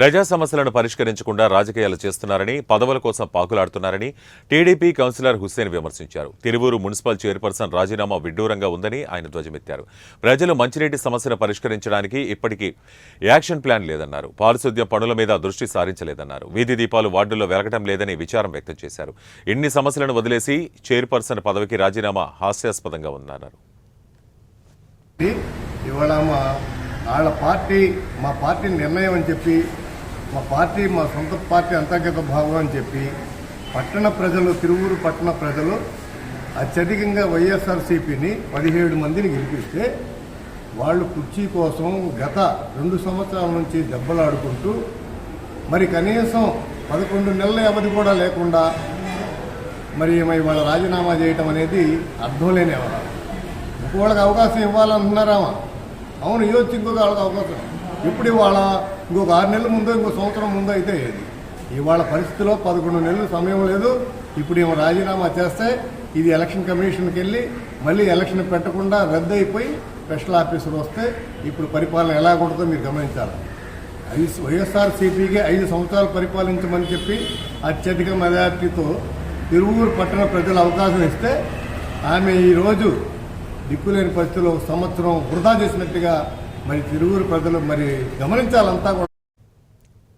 ప్రజా సమస్యలను పరిష్కరించకుండా రాజకీయాలు చేస్తున్నారని పదవుల కోసం పాకులాడుతున్నారని టీడీపీ కౌన్సిలర్ హుస్సేన్ విమర్శించారు. తిరువూరు మున్సిపల్ చైర్పర్సన్ రాజీనామా విడ్డూరంగా ఉందని ఆయన ధ్వజమెత్తారు. ప్రజలు మంచినీటి సమస్యను పరిష్కరించడానికి ఇప్పటికీ యాక్షన్ ప్లాన్ లేదన్నారు. పారిశుద్ధ్యం పనుల మీద దృష్టి సారించలేదన్నారు. వీధి దీపాలు వార్డుల్లో వెలగటం లేదని విచారం వ్యక్తం చేశారు. ఇన్ని సమస్యలను వదిలేసి చైర్పర్సన్ పదవికి రాజీనామా హాస్యాస్పదంగా ఉందన్నారు. ఇవాళ మా వాళ్ళ పార్టీ మా పార్టీ నిర్ణయం అని చెప్పి మా పార్టీ మా సొంత పార్టీ అంతర్గత భాగం అని చెప్పి పట్టణ ప్రజలు తిరువూరు పట్టణ ప్రజలు అత్యధికంగా వైఎస్ఆర్సీపీని పదిహేడు మందిని గెలిపిస్తే వాళ్ళు కుర్చీ కోసం గత రెండు సంవత్సరాల నుంచి దెబ్బలాడుకుంటూ మరి కనీసం పదకొండు నెలల వ్యవధి కూడా లేకుండా మరి మరి వాళ్ళ రాజీనామా చేయటం అనేది అర్థం లేని వ్యవహారం. ఇంకోళ్ళకి అవకాశం ఇవ్వాలంటున్నారామా? అవును ఇవ్వచ్చు ఇంకొక వాళ్ళకి అవకాశం. ఇప్పుడు ఇవాళ ఇంకొక ఆరు నెలల ముందు ఇంకో సంవత్సరం ముందు అయితే ఏది? ఇవాళ పరిస్థితిలో పదకొండు నెలలు సమయం లేదు. ఇప్పుడు ఏమో రాజీనామా చేస్తే ఇది ఎలక్షన్ కమిషన్కి వెళ్ళి మళ్ళీ ఎలక్షన్ పెట్టకుండా రద్దు అయిపోయి స్పెషల్ ఆఫీసర్ వస్తే ఇప్పుడు పరిపాలన ఎలా ఉంటుందో మీరు గమనించాలి. ఐదు వైఎస్ఆర్సీపీకి ఐదు సంవత్సరాలు పరిపాలించమని చెప్పి అత్యధిక మెజార్టీతో తిరువూరు పట్టణ ప్రజలు అవకాశం ఇస్తే ఆమె ఈరోజు దిక్కులేని పరిస్థితిలో సంవత్సరం వృధా చేసినట్టుగా మరి తిరువురు ప్రజలు మరి గమనించాలంతా కూడా